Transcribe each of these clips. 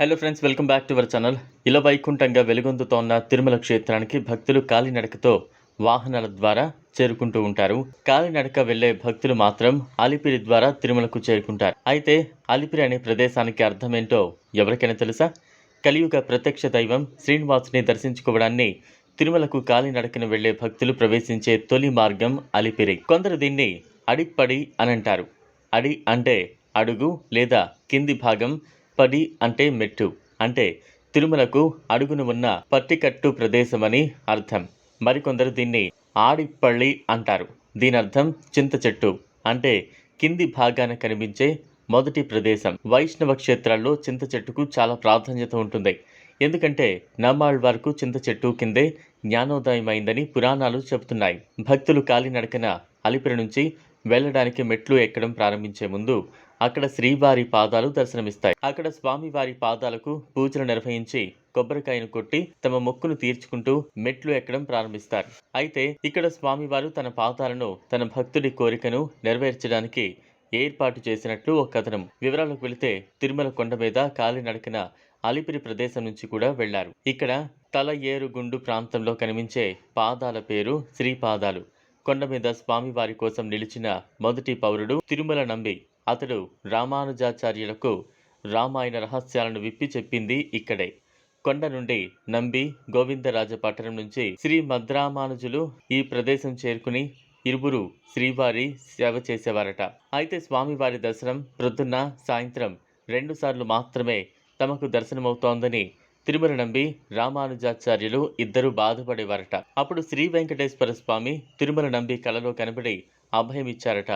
Hello friends welcome back to our channel ఇలా వైకుంఠంగా వెలుగొందుతోన్న తిరుమల క్షేత్రానికి భక్తులు కాలినడకతో వాహనాల ద్వారా చేరుకుంటూ ఉంటారు. కాలినడక వెళ్ళే భక్తులు మాత్రం అలిపిరి ద్వారా తిరుమలకు చేరుకుంటారు. అయితే అలిపిరి అనే ప్రదేశానికి అర్థమేంటో ఎవరికైనా తెలుసా? కలియుగ ప్రత్యక్ష దైవం శ్రీనివాసుని దర్శించుకోవడాన్ని తిరుమలకు కాలినడకన వెళ్ళే భక్తులు ప్రవేశించే తొలి మార్గం అలిపిరి. కొందరు దీన్ని అడిప్పడి అని అంటారు అడి అంటే అడుగు లేదా కింది భాగం పడి అంటే మెట్టు. అంటే తిరుమలకు అడుగున ఉన్న పట్టికట్టు ప్రదేశమని అర్థం. మరికొందరు దీన్ని ఆడిపల్లి అంటారు. దీని అర్థం చింత చెట్టు. అంటే కింది భాగాన కనిపించే మొదటి ప్రదేశం. వైష్ణవ క్షేత్రాల్లో చింత చెట్టుకు చాలా ప్రాధాన్యత ఉంటుంది. ఎందుకంటే నమ్మాళ్ వరకు చింత చెట్టు కిందే జ్ఞానోదయమైందని పురాణాలు చెబుతున్నాయి. భక్తులు కాలినడకన అలిపిరి నుంచి వెళ్ళడానికి మెట్లు ఎక్కడం ప్రారంభించే ముందు అక్కడ శ్రీవారి పాదాలు దర్శనమిస్తాయి. అక్కడ స్వామివారి పాదాలకు పూజలు నిర్వహించి కొబ్బరికాయను కొట్టి తమ మొక్కును తీర్చుకుంటూ మెట్లు ఎక్కడం ప్రారంభిస్తారు. అయితే ఇక్కడ స్వామివారు తన పాదాలను తన భక్తుడి కోరికను నెరవేర్చడానికి ఏర్పాటు చేసినట్లు ఒక కథనం. వివరాలకు వెళితే తిరుమల కొండ మీద కాలినడకన అలిపిరి ప్రదేశం నుంచి కూడా వెళ్ళారు. ఇక్కడ తల ఏరుగుండు ప్రాంతంలో కనిపించే పాదాల పేరు శ్రీపాదాలు. కొండ మీద స్వామివారి కోసం నిలిచిన మొదటి పౌరుడు తిరుమల నంబి. అతడు రామానుజాచార్యులకు రామాయణ రహస్యాలను విప్పి చెప్పింది ఇక్కడే. కొండ నుండి నంబి గోవిందరాజపట్టణం నుంచి శ్రీ మద్రామానుజులు ఈ ప్రదేశం చేరుకుని ఇరువురు శ్రీవారి సేవ చేసేవారట. అయితే స్వామివారి దర్శనం ప్రొద్దున్న సాయంత్రం రెండుసార్లు మాత్రమే తమకు దర్శనమవుతోందని తిరుమల నంబి రామానుజాచార్యులు ఇద్దరు బాధపడేవారట. అప్పుడు శ్రీ వెంకటేశ్వర స్వామి తిరుమల నంబి కలలో కనబడి అభయమిచ్చారట.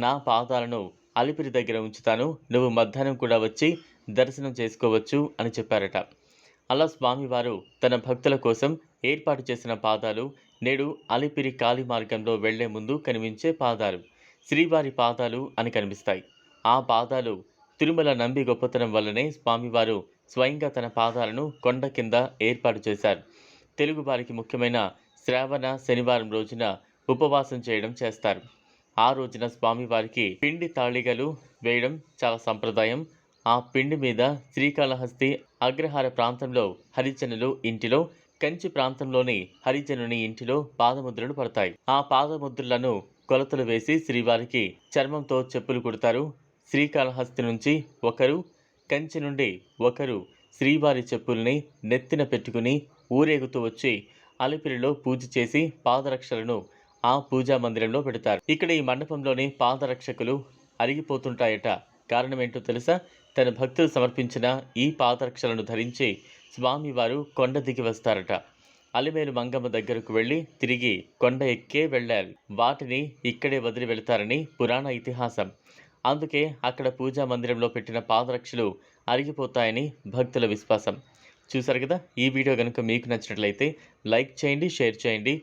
నా పాదాలను అలిపిరి దగ్గర ఉంచుతాను. నువ్వు మధ్యాహ్నం కూడా వచ్చి దర్శనం చేసుకోవచ్చు అని చెప్పారట. అలా స్వామివారు తన భక్తుల కోసం ఏర్పాటు చేసిన పాదాలు నేడు అలిపిరి కాలి మార్గంలో వెళ్ళే ముందు కనిపించే పాదాలు. శ్రీవారి పాదాలు అని కనిపిస్తాయి. ఆ పాదాలు తిరుమల నంబి గొప్పతనం వల్లనే స్వామివారు స్వయంగా తన పాదాలను కొండ కింద ఏర్పాటు చేశారు. తెలుగు వారికి ముఖ్యమైన శ్రావణ శనివారం రోజున ఉపవాసం చేయడం చేస్తారు. ఆ రోజున స్వామివారికి పిండి తాళిగలు వేయడం చాలా సంప్రదాయం. ఆ పిండి మీద శ్రీకాళహస్తి అగ్రహార ప్రాంతంలో హరిజనులు ఇంటిలో కంచి ప్రాంతంలోని హరిజనుని ఇంటిలో పాదముద్రలు పడతాయి. ఆ పాదముద్రలను కొలతలు వేసి శ్రీవారికి చర్మంతో చెప్పులు కుడతారు. శ్రీకాళహస్తి నుంచి ఒకరు కంచి నుండి ఒకరు శ్రీవారి చెప్పుల్ని నెత్తిన పెట్టుకుని ఊరేగుతూ వచ్చి అలిపిరిలో పూజ చేసి పాదరక్షలను ఆ పూజా మందిరంలో పెడతారు. ఇక్కడ ఈ మండపంలోని పాదరక్షకులు అరిగిపోతుంటాయట. కారణమేంటో తెలుసా? తన భక్తులు సమర్పించిన ఈ పాదరక్షలను ధరించి స్వామివారు కొండ దిగి వస్తారట. అలిమేలు మంగమ్మ దగ్గరకు వెళ్ళి తిరిగి కొండ ఎక్కే వెళ్ళారు. వాటిని ఇక్కడే వదిలి వెళతారని పురాణ ఇతిహాసం. అందుకే అక్కడ పూజా మందిరంలో పెట్టిన పాదరక్షలు అరిగిపోతాయని భక్తుల విశ్వాసం. చూసారు కదా? ఈ వీడియో కనుక మీకు నచ్చినట్లయితే లైక్ చేయండి షేర్ చేయండి